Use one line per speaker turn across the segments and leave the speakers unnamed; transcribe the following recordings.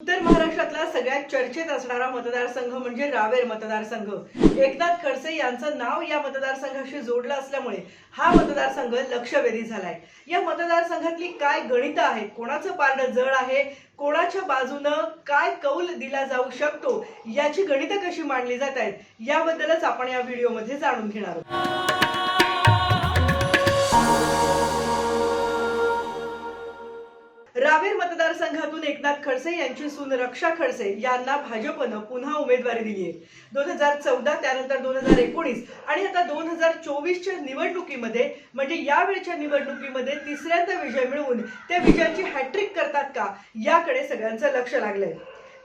उत्तर महाराष्ट्रातला सगळ्यात चर्चेत असणारा मतदारसंघ म्हणजे रावेर मतदारसंघ. एकनाथ खडसे यांचं नाव या मतदारसंघाशी जोडलं असल्यामुळे हा मतदारसंघ लक्षवेधी झालाय. या मतदारसंघातली काय गणितं आहेत? कोणाचं पारडं जड आहे? कोणाच्या बाजूनं काय कौल दिला जाऊ शकतो? याची गणितं कशी मांडली जात आहेत? याबद्दलच आपण या व्हिडिओमध्ये जाणून घेणार आहोत. मतदारसंघातून एकनाथ खडसे यांची सून रक्षा खडसे यांना भाजपनं पुन्हा उमेदवारी दिली आहे. दोन हजार चौदा त्यानंतर दोन हजार एकोणीस आणि आता दोन हजार चोवीसच्या निवडणुकीमध्ये म्हणजे यावेळच्या निवडणुकीमध्ये तिसऱ्यांदा विजय मिळवून त्या विजयाची हॅट्रिक करतात का याकडे सगळ्यांचं लक्ष लागलंय.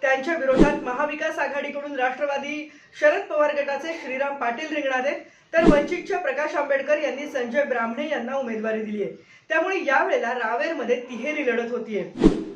त्यांच्या विरोधात महाविकास आघाडीकडून राष्ट्रवादी शरद पवार गटाचे श्रीराम पाटील रिंगणार आहेत. तर वंचितच्या प्रकाश आंबेडकर यांनी संजय ब्राह्मणे यांना उमेदवारी दिली आहे. त्यामुळे यावेळेला रावेरमध्ये तिहेरी लढत होतीये.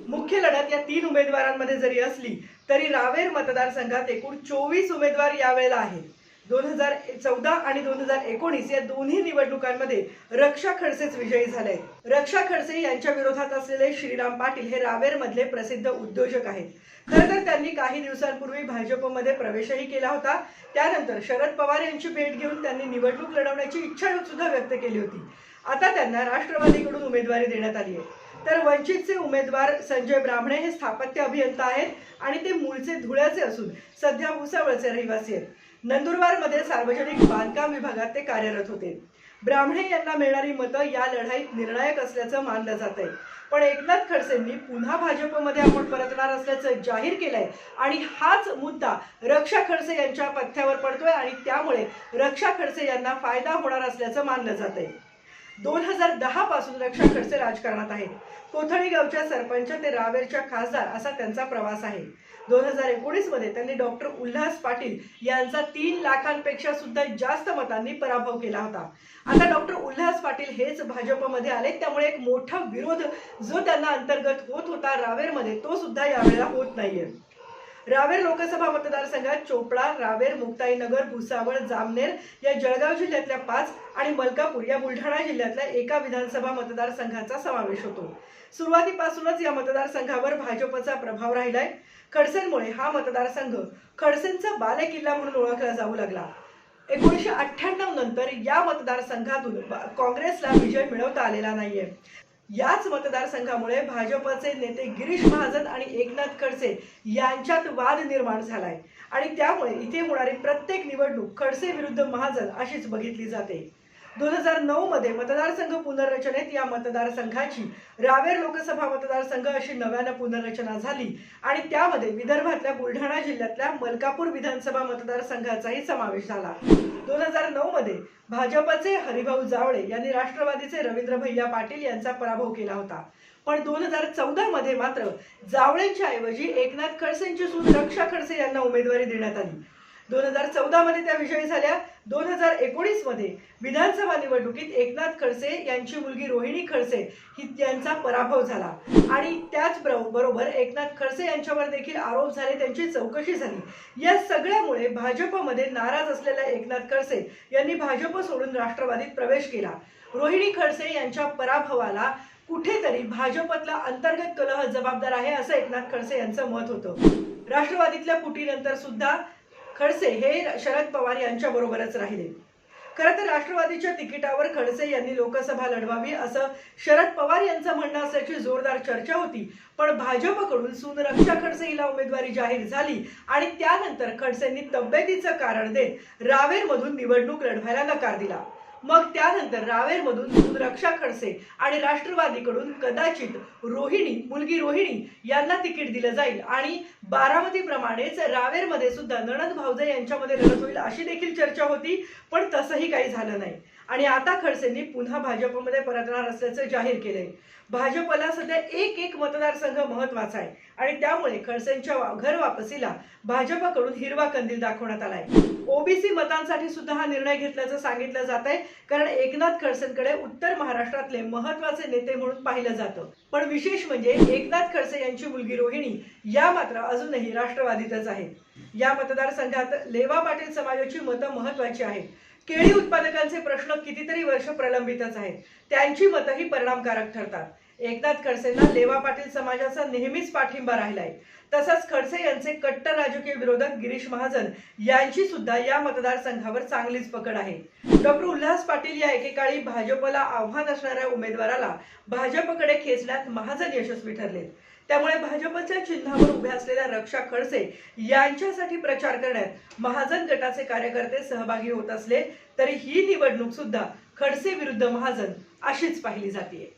मुख्य लढत या तीन उमेदवारांमध्ये जरी असली तरी रावेर मतदारसंघात एकूण चोवीस उमेदवार यावेळेला आहेत. दोन हजार चौदा आणि दोन हजार एकोणीस या दोन्ही निवडणुकांमध्ये रक्षा खडसेच विजयी झाले रक्षा खडसे यांच्या विरोधात असलेले श्रीराम पाटील हे रावेर मधले प्रसिद्ध उद्योजक आहेत. खरं तर त्यांनी काही दिवसांपूर्वी भाजपमध्ये प्रवेशही केला होता. त्यानंतर शरद पवार यांची भेट घेऊन त्यांनी निवडणूक लढवण्याची इच्छा सुद्धा व्यक्त केली होती. आता त्यांना राष्ट्रवादीकडून उमेदवारी देण्यात आली आहे. तर वंचितचे उमेदवार संजय ब्राह्मणे हे स्थापत्य अभियंता आहेत आणि ते मूळचे धुळ्याचे असून सध्या भुसावळचे रहिवासी आहेत. नंदुरबारमध्ये सार्वजनिक बांधकाम विभागात ते कार्यरत होते. ब्राह्मणे यांना मिळणारी मतं या लढाईत निर्णायक असल्याचं मानलं जात आहे पण एकनाथ खडसेंनी पुन्हा भाजपमध्ये आपण परतणार असल्याचं जाहीर केलंय आणि हाच मुद्दा रक्षा खडसे यांच्या पथ्यावर पडतोय आणि त्यामुळे रक्षा खडसे यांना फायदा होणार असल्याचं मानलं जात आहे दोन हजार दहा पासून रक्षा खडसे राजकारणात आहेत. कोथळी गावच्या सरपंच ते रावेरच्या खासदार असा त्यांचा प्रवास आहे. दोन हजार एकोणीसमध्ये त्यांनी डॉक्टर उल्हास पाटील यांचा तीन लाखांपेक्षा सुद्धा जास्त मतांनी पराभव केला होता. आता डॉक्टर उल्हास पाटील हेच भाजपमध्ये आले त्यामुळे एक मोठा विरोध जो त्यांना अंतर्गत होत होता रावेरमध्ये तो सुद्धा यावेळेला होत नाहीये. रावेर लोकसभा मतदारसंघात चोपडा रावेर मुक्ताईनगर भुसावळ जामनेर या जळगाव जिल्ह्यातल्या पाच आणि मलकापूर या बुलढाणा जिल्ह्यातल्या एका विधानसभा मतदारसंघाचा समावेश होतो. सुरुवातीपासूनच या मतदारसंघावर भाजपचा प्रभाव राहिलाय. खडसेंमुळे हा मतदारसंघ खडसेंचा बालेकिल्ला म्हणून ओळखला जाऊ लागला. एकोणीसशे अठ्ठ्याण्णव नंतर या मतदारसंघातून काँग्रेसला विजय मिळवता आलेला नाहीये. याच मतदारसंघामुळे भाजपचे नेते गिरीश महाजन आणि एकनाथ खडसे यांच्यात वाद निर्माण झालाय. आणि त्यामुळे इथे होणारी प्रत्येक निवडणूक खडसे विरुद्ध महाजन अशीच बघितली जाते. दोन हजार नऊ मध्ये मतदारसंघ पुनर्रचनेत या मतदारसंघाची रावेर लोकसभा मतदारसंघ अशी नव्यानं पुनर्रचना झाली. आणि त्यामध्ये विदर्भातल्या बुलढाणा जिल्ह्यातल्या मलकापूर विधानसभा मतदारसंघाचाही समावेश झाला. दोन हजार नऊ मध्ये भाजपचे हरिभाऊ जावळे यांनी राष्ट्रवादीचे रवींद्र भैया पाटील यांचा पराभव केला होता. पण दोन हजार चौदा मध्ये मात्र जावळेंच्या ऐवजी एकनाथ खडसेंची सून रक्षा खडसे यांना उमेदवारी देण्यात आली. दोन हजार चौदा मध्ये त्या विजयी झाल्या. दोन हजार एकोणीसमध्ये विधानसभा निवडणुकीत एकनाथ खडसे यांची मुलगी रोहिणी खडसे ही यांचा पराभव झाला. आणि त्याच बरोबर एकनाथ खडसे यांच्यावर देखील आरोप झाले त्यांची चौकशी झाली. या सगळ्यामुळे भाजपमध्ये नाराज असलेल्या एकनाथ खडसे यांनी भाजप सोडून राष्ट्रवादीत प्रवेश केला. रोहिणी खडसे यांच्या पराभवाला कुठेतरी भाजपतला अंतर्गत कलह जबाबदार आहे असं एकनाथ खडसे यांचं मत होतं. राष्ट्रवादीतल्या फुटीनंतर सुद्धा खडसे हे शरद पवार यांच्या बरोबरच राहिले. खरं तर राष्ट्रवादीच्या तिकिटावर खडसे यांनी लोकसभा लढवावी असं शरद पवार यांचं म्हणणं असल्याची जोरदार चर्चा होती. पण भाजपकडून सून रक्षा खडसे हिला उमेदवारी जाहीर झाली आणि त्यानंतर खडसेंनी तब्येतीचं कारण देत रावेरमधून निवडणूक लढवायला नकार दिला. मग त्यानंतर रावेरमधून रक्षा खडसे आणि राष्ट्रवादीकडून कदाचित रोहिणी मुलगी रोहिणी यांना तिकीट दिलं जाईल. आणि बारामतीप्रमाणेच रावेरमध्ये सुद्धा नणंद भावजे यांच्यामध्ये लढत होईल अशी देखील चर्चा होती पण तसंही काही झालं नाही. आणि आता खडसेंनी पुन्हा भाजपमध्ये परतणार असल्याचं जाहीर केलंय. भाजपला सध्या एक एक मतदारसंघ महत्त्वाचा आहे आणि त्यामुळे खडसेंच्या घर वापसीला भाजपकडून हिरवा कंदील दाखवण्यात आलाय. ओबीसी मतांसाठी सुद्धा हा निर्णय घेतल्याचं सांगितलं जात आहे कारण एकनाथ खडसेंकडे उत्तर महाराष्ट्रातले महत्त्वाचे नेते म्हणून पाहिलं जातं. पण विशेष म्हणजे एकनाथ खडसे यांची मुलगी रोहिणी या मात्र अजूनही राष्ट्रवादीतच आहेत या मतदारसंघात लेवा पाटील समाजाची मतं महत्वाची आहेत. केळी उत्पादकांचे प्रश्न कितीतरी वर्ष प्रलंबितच आहेत. त्यांची मतंही परिणामकारक ठरतात. एकनाथ खडसेंना लेवा पाटील समाजाचा नेहमीच पाठिंबा राहिलाय. तसंच खडसे यांचे कट्टर राजकीय विरोधक गिरीश महाजन यांची सुद्धा या मतदारसंघावर चांगलीच पकड आहे. डॉक्टर उल्हास पाटील या एकेकाळी भाजपला आव्हान असणाऱ्या उमेदवाराला भाजपकडे खेचण्यात महाजन यशस्वी ठरले त्यामुळे भाजपच्या चिन्हावर उभ्या असलेल्या रक्षा खडसे यांच्यासाठी प्रचार करण्यात महाजन गटाचे कार्यकर्ते सहभागी होत असले तरी ही निवडणूक सुद्धा खडसे विरुद्ध महाजन अशीच पाहिली जाते